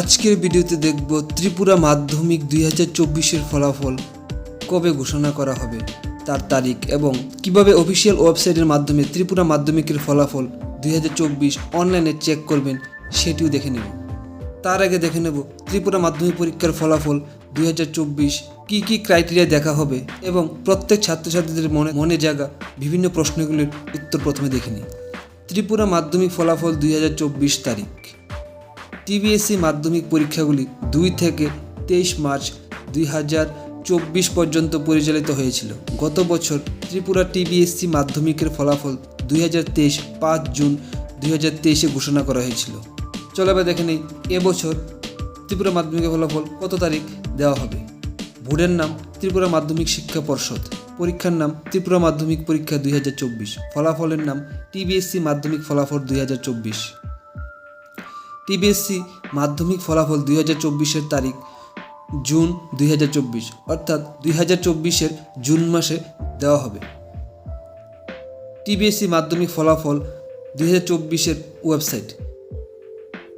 আজকের ভিডিওতে দেখব ত্রিপুরা মাধ্যমিক দুই হাজার চব্বিশের ফলাফল কবে ঘোষণা করা হবে, তার তারিখ এবং কীভাবে অফিসিয়াল ওয়েবসাইটের মাধ্যমে ত্রিপুরা মাধ্যমিকের ফলাফল দুই হাজার চব্বিশ অনলাইনে চেক করবেন সেটিও দেখে নেব। তার আগে দেখে নেব ত্রিপুরা মাধ্যমিক পরীক্ষার ফলাফল দুই কী কী ক্রাইটেরিয়া দেখা হবে এবং প্রত্যেক ছাত্রছাত্রীদের মনে মনে জায়গা বিভিন্ন প্রশ্নগুলির উত্তর প্রথমে দেখে নিই। ত্রিপুরা মাধ্যমিক ফলাফল দুই হাজার চব্বিশ তারিখ। টিবিএসসি মাধ্যমিক পরীক্ষাগুলি দুই থেকে তেইশ মার্চ দুই হাজার চব্বিশ পর্যন্ত পরিচালিত হয়েছিল। গত বছর ত্রিপুরা টিবিএসসি মাধ্যমিকের ফলাফল দুই হাজার তেইশ পাঁচ জুন দুই হাজার তেইশে ঘোষণা করা হয়েছিল। চলো এবার দেখে নেই এবছর ত্রিপুরা মাধ্যমিকের ফলাফল কত তারিখ দেওয়া হবে? বোর্ডের নাম ত্রিপুরা মাধ্যমিক শিক্ষা পর্ষদ, পরীক্ষার নাম ত্রিপুরা মাধ্যমিক পরীক্ষা দুই হাজার চব্বিশ, ফলাফলের নাম টিবিএসসি মাধ্যমিক ফলাফল দুই হাজার চব্বিশ। টিবিএসসি মাধ্যমিক ফলাফল দুই হাজার চব্বিশের তারিখ, জুন দুই হাজার চব্বিশ, অর্থাৎ দুই হাজার চব্বিশের জুন মাসে দেওয়া হবে। টিবিএসসি মাধ্যমিক ফলাফল দুই হাজার চব্বিশের website,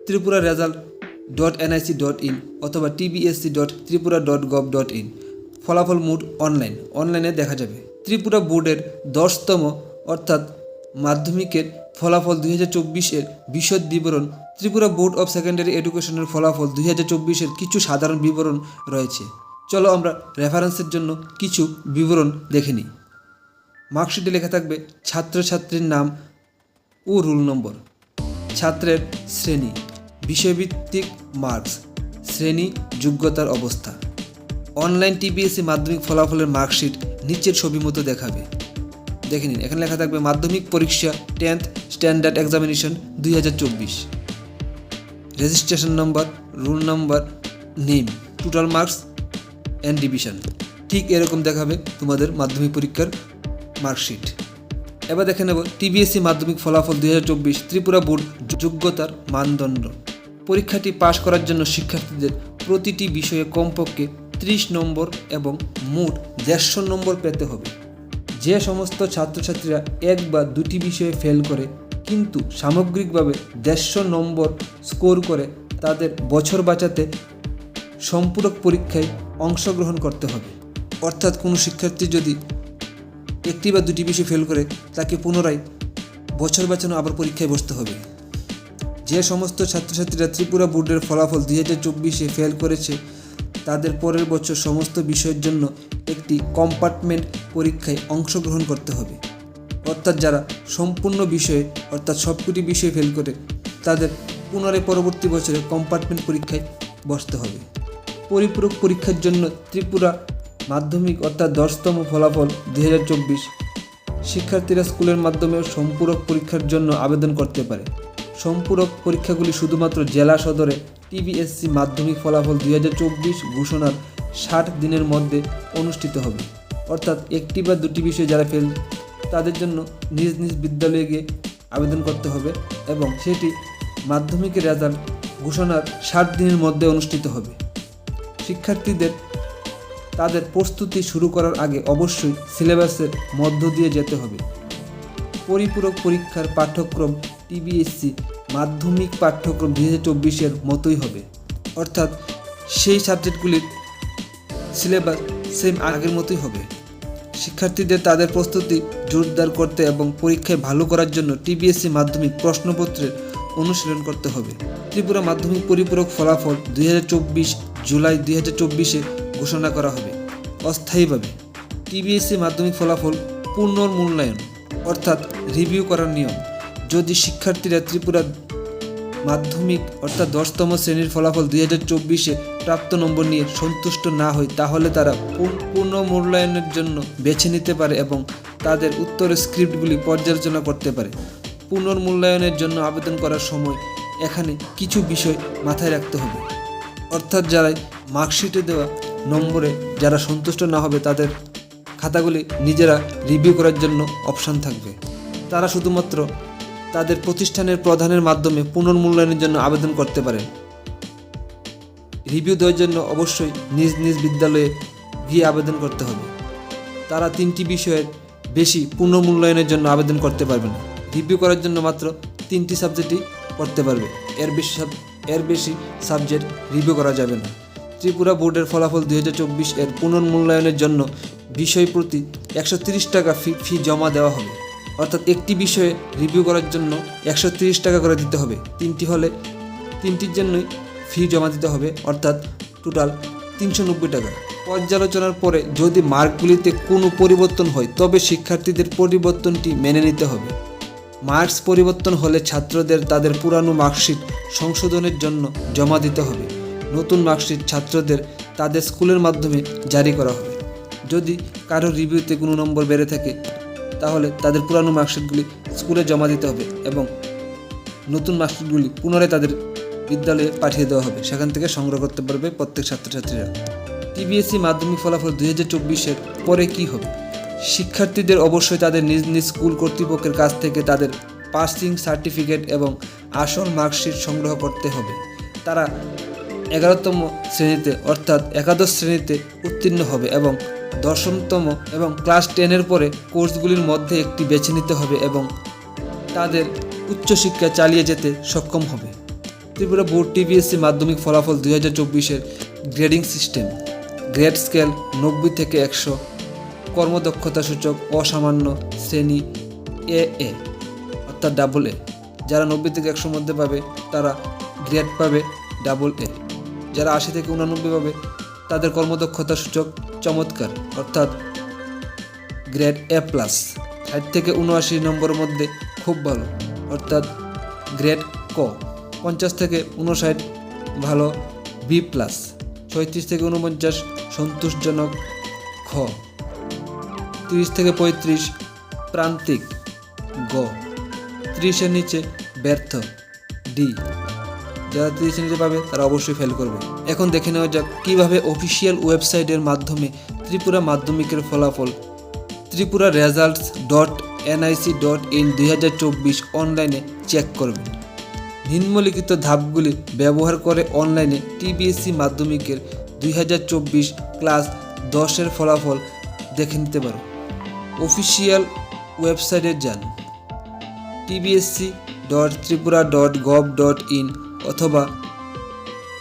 Tripura result dot NIC dot in অথবা TBSE dot Tripura dot gov dot in. ফলাফল মোড অনলাইন, অনলাইনে দেখা যাবে। ত্রিপুরা বোর্ডের দশতম, অর্থাৎ মাধ্যমিকের ফলাফল দুই হাজার চব্বিশের বিশদ বিবরণ ত্রিপুরা বোর্ড অফ সেকেন্ডারি এডুকেশনের ফলাফল দুই হাজার চব্বিশের কিছু সাধারণ বিবরণ রয়েছে। চলো আমরা রেফারেন্সের জন্য কিছু বিবরণ দেখে নিই। মার্কশিটে লেখা থাকবে, ছাত্রছাত্রীর নাম ও রুল নম্বর। ছাত্রের শ্রেণি, বিষয়ভিত্তিক মার্কস, শ্রেণি, যোগ্যতার অবস্থা। অনলাইন টিবিএসসি মাধ্যমিক ফলাফলের মার্কশিট নিচের ছবি মতো দেখাবে। দেখে নিন, এখানে লেখা থাকবে, মাধ্যমিক পরীক্ষা টেন্থ স্ট্যান্ডার্ড এক্সামিনেশন দুই হাজার চব্বিশ। Registration number, roll number, name, total marks and division ঠিক এরকম দেখাবে তোমাদের মাধ্যমিক পরীক্ষার মার্কশিট। এবার দেখে নেব টিবিএসসি মাধ্যমিক ফলাফল দুই ত্রিপুরা বোর্ড যোগ্যতার মানদণ্ড। পরীক্ষাটি পাশ করার জন্য শিক্ষার্থীদের প্রতিটি বিষয়ে কমপক্ষে ত্রিশ নম্বর এবং মোট দেড়শো নম্বর পেতে হবে। যে সমস্ত ছাত্রছাত্রীরা এক বা দুটি বিষয়ে ফেল করে কিন্তু সামগ্রিকভাবে দেড়শো নম্বর স্কোর করে তাদের বছর বাঁচাতে সম্পূরক পরীক্ষায় অংশগ্রহণ করতে হবে। অর্থাৎ কোনো শিক্ষার্থী যদি একটি বা দুটি বিষয় ফেল করে, তাকে পুনরায় বছর বাঁচানো আবার পরীক্ষায় বসতে হবে। যে সমস্ত ছাত্রছাত্রীরা ত্রিপুরা বোর্ডের ফলাফল দুই হাজার চব্বিশে ফেল করেছে, তাদের পরের বছর সমস্ত বিষয়ের জন্য একটি কম্পার্টমেন্ট পরীক্ষায় অংশগ্রহণ করতে হবে। অর্থাৎ যারা সম্পূর্ণ বিষয়ে, অর্থাৎ সবকটি বিষয়ে ফেল করে, তাদের পুনরায় পরবর্তী বছরে কম্পার্টমেন্ট পরীক্ষায় বসতে হবে। পরিপূরক পরীক্ষার জন্য ত্রিপুরা মাধ্যমিক, অর্থাৎ দশতম ফলাফল দুই হাজার চব্বিশ শিক্ষার্থীরা স্কুলের মাধ্যমে সম্পূরক পরীক্ষার জন্য আবেদন করতে পারে। সম্পূরক পরীক্ষাগুলি শুধুমাত্র জেলা সদরে টিবিএসসি মাধ্যমিক ফলাফল দুই হাজার চব্বিশ ঘোষণার ষাট দিনের মধ্যে অনুষ্ঠিত হবে। অর্থাৎ একটি বা দুটি বিষয়ে যারা ফেল তাদের জন্য নিজ নিজ বিদ্যালয়ে গিয়ে আবেদন করতে হবে এবং সেটি মাধ্যমিকের রেজাল্ট ঘোষণার ষাট দিনের মধ্যে অনুষ্ঠিত হবে। শিক্ষার্থীদের তাদের প্রস্তুতি শুরু করার আগে অবশ্যই সিলেবাসের মধ্য দিয়ে যেতে হবে। পরিপূরক পরীক্ষার পাঠ্যক্রম টিবিএসসি মাধ্যমিক পাঠ্যক্রম দুই হাজার চব্বিশের মতোই হবে। অর্থাৎ সেই সাবজেক্টগুলির সিলেবাস সেম আগের মতোই হবে। শিক্ষার্থীদের তাদের প্রস্তুতি জোরদার করতে এবং পরীক্ষায় ভালো করার জন্য টিবিএসসি মাধ্যমিক প্রশ্নপত্রের অনুশীলন করতে হবে। ত্রিপুরা মাধ্যমিক পরিপূরক ফলাফল দুই হাজার চব্বিশ জুলাই দুই হাজার চব্বিশে ঘোষণা করা হবে। অস্থায়ীভাবে টিবিএসসি মাধ্যমিক ফলাফল পুনর্মূল্যায়ন অর্থাৎ রিভিউ করার নিয়ম। যদি শিক্ষার্থীরা ত্রিপুরা মাধ্যমিক অর্থাৎ দশতম শ্রেণির ফলাফল দুই হাজার চব্বিশে প্রাপ্ত নম্বর নিয়ে সন্তুষ্ট না হয় তাহলে তারা পুনর্মূল্যায়নের জন্য বেছে নিতে পারে এবং তাদের উত্তরের স্ক্রিপ্টগুলি পর্যালোচনা করতে পারে। পুনর্মূল্যায়নের জন্য আবেদন করার সময় এখানে কিছু বিষয় মাথায় রাখতে হবে। অর্থাৎ যারাই মার্কশিটে দেওয়া নম্বরে যারা সন্তুষ্ট না হবে, তাদের খাতাগুলি নিজেরা রিভিউ করার জন্য অপশান থাকবে। তারা শুধুমাত্র তাদের প্রতিষ্ঠানের প্রধানের মাধ্যমে পুনর্মূল্যায়নের জন্য আবেদন করতে পারেন রিভিউ দেওয়ার জন্য অবশ্যই নিজ নিজ বিদ্যালয়ে গিয়ে আবেদন করতে হবে। তারা তিনটি বিষয়ের বেশি পুনর্মূল্যায়নের জন্য আবেদন করতে পারবে না। রিভিউ করার জন্য মাত্র তিনটি সাবজেক্টই করতে পারবে। এর বেশি এর বেশি সাবজেক্ট রিভিউ করা যাবে না। ত্রিপুরা বোর্ডের ফলাফল দুই হাজার চব্বিশ এর পুনর্মূল্যায়নের জন্য বিষয় প্রতি একশো টাকা ফি ফি জমা দেওয়া হবে। অর্থাৎ একটি বিষয়ে রিভিউ করার জন্য একশো টাকা করে দিতে হবে। তিনটি হলে তিনটির জন্যই ফি জমা দিতে হবে, অর্থাৎ টোটাল তিনশো নব্বই টাকা। পর্যালোচনার পরে যদি মার্কগুলিতে কোনো পরিবর্তন হয়, তবে শিক্ষার্থীদের পরিবর্তনটি মেনে নিতে হবে। মার্কস পরিবর্তন হলে ছাত্রদের তাদের পুরানো মার্কশিট সংশোধনের জন্য জমা দিতে হবে। নতুন মার্কশিট ছাত্রদের তাদের স্কুলের মাধ্যমে জারি করা হবে। যদি কারও রিভিউতে কোনো নম্বর বেড়ে থাকে তাহলে তাদের পুরানো মার্কশিটগুলি স্কুলে জমা দিতে হবে এবং নতুন মার্কশিটগুলি পুনরায় তাদের বিদ্যালয়ে পাঠিয়ে দেওয়া হবে। সেখান থেকে সংগ্রহ করতে পারবে প্রত্যেক ছাত্রছাত্রীরা। টিবিএসসি মাধ্যমিক ফলাফল দুই হাজার চব্বিশের পরে কী হবে? শিক্ষার্থীদের অবশ্যই তাদের নিজ নিজ স্কুল কর্তৃপক্ষের কাছ থেকে তাদের পাসিং সার্টিফিকেট এবং আসল মার্কশিট সংগ্রহ করতে হবে। তারা এগারোতম শ্রেণীতে, অর্থাৎ একাদশ শ্রেণীতে উত্তীর্ণ হবে এবং দশমতম এবং ক্লাস টেনের পরে কোর্সগুলির মধ্যে একটি বেছে নিতে হবে এবং তাদের উচ্চশিক্ষা চালিয়ে যেতে সক্ষম হবে। ত্রিপুরা বোর্ড টিবিএসসি মাধ্যমিক ফলাফল দুই হাজার চব্বিশের গ্রেডিং সিস্টেম। গ্রেড স্কেল নব্বই থেকে একশো। কর্মদক্ষতা সূচক অসামান্য শ্রেণি এ এ, অর্থাৎ ডাবল এ যারা নব্বই থেকে একশোর মধ্যে পাবে, তারা গ্রেড পাবে ডাবল এ যারা আশি থেকে উনানব্বই পাবে, তাদের কর্মদক্ষতা সূচক চমৎকার, অর্থাৎ গ্রেড এ প্লাস ষাট থেকে উনআশি নম্বরের মধ্যে খুব ভালো, অর্থাৎ গ্রেড ক। পঞ্চাশ থেকে উনষাট ভালো বি প্লাস ছয়ত্রিশ থেকে উনপঞ্চাশ, সন্তোষজনক খ। তিরিশ থেকে পঁয়ত্রিশ, প্রান্তিক গ। ত্রিশের নিচে ব্যর্থ ডি যারা তিরিশের নিচে পাবে, তারা অবশ্যই ফেল করবে। এখন দেখে নেওয়া যাক কীভাবে অফিসিয়াল ওয়েবসাইটের মাধ্যমে ত্রিপুরা মাধ্যমিকের ফলাফল, Tripura results dot NIC dot in দুই হাজার চব্বিশ অনলাইনে চেক করবেন। নিম্নলিখিত ধাপগুলি ব্যবহার করে অনলাইনে টিবিএসসি মাধ্যমিকের দুই হাজার চব্বিশ ক্লাস দশের ফলাফল দেখে নিতে পারো। অফিসিয়াল ওয়েবসাইটে যান। TBSE dot Tripura dot gov dot in অথবা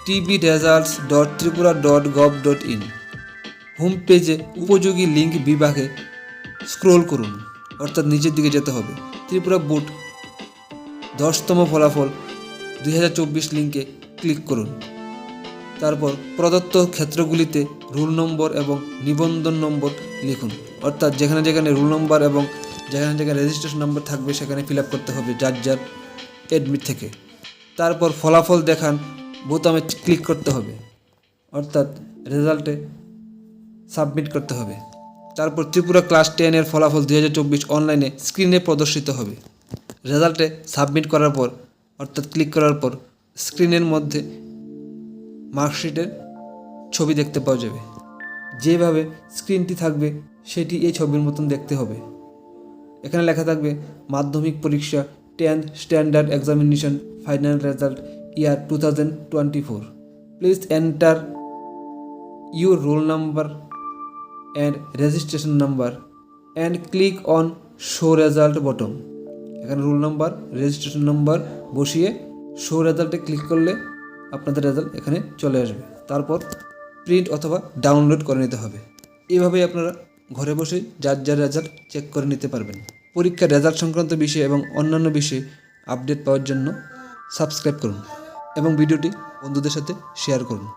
TB results dot Tripura dot gov dot in home পেজে উপযোগী লিঙ্ক বিভাগে স্ক্রোল করুন, অর্থাৎ নিচের দিকে যেতে হবে। ত্রিপুরা বুট দশতম ফলাফল দুই হাজার চব্বিশ লিঙ্কে ক্লিক করুন। তারপর প্রদত্ত ক্ষেত্রগুলিতে রুল নম্বর এবং নিবন্ধন নম্বর লিখুন, অর্থাৎ যেখানে যেখানে রুল নম্বর এবং যেখানে যেখানে রেজিস্ট্রেশন নম্বর থাকবে সেখানে ফিল করতে হবে যার যার অ্যাডমিট থেকে। তারপর ফলাফল দেখান, বোতামে ক্লিক করতে হবে। অর্থাৎ রেজাল্টে সাবমিট করতে হবে। তারপর ত্রিপুরা ক্লাস টেনের ফলাফল দু হাজার চব্বিশ অনলাইনে স্ক্রিনে প্রদর্শিত হবে। রেজাল্টে সাবমিট করার পর, অর্থাৎ ক্লিক করার পর স্ক্রিনের মধ্যে মার্কশিটের ছবি দেখতে পাওয়া যাবে। যেভাবে স্ক্রিনটি থাকবে, সেটি এই ছবির মতন দেখতে হবে। এখানে লেখা থাকবে, মাধ্যমিক পরীক্ষা tenth standard examination final result year two thousand twenty four please enter your roll number and registration number and click on show result button এখানে রোল নাম্বার রেজিস্ট্রেশন নাম্বার বসিয়ে শো রেজাল্টে ক্লিক করলে আপনাদের রেজাল্ট এখানে চলে আসবে। তারপর print অথবা ডাউনলোড করে নিতে হবে। এভাবেই আপনারা ঘরে বসেই যার যার রেজাল্ট চেক করে নিতে পারবেন। পরীক্ষার রেজাল্ট সংক্রান্ত বিষয়ে এবং অন্যান্য বিষয়ে আপডেট পাওয়ার জন্য সাবস্ক্রাইব করুন এবং ভিডিওটি বন্ধুদের সাথে শেয়ার করুন।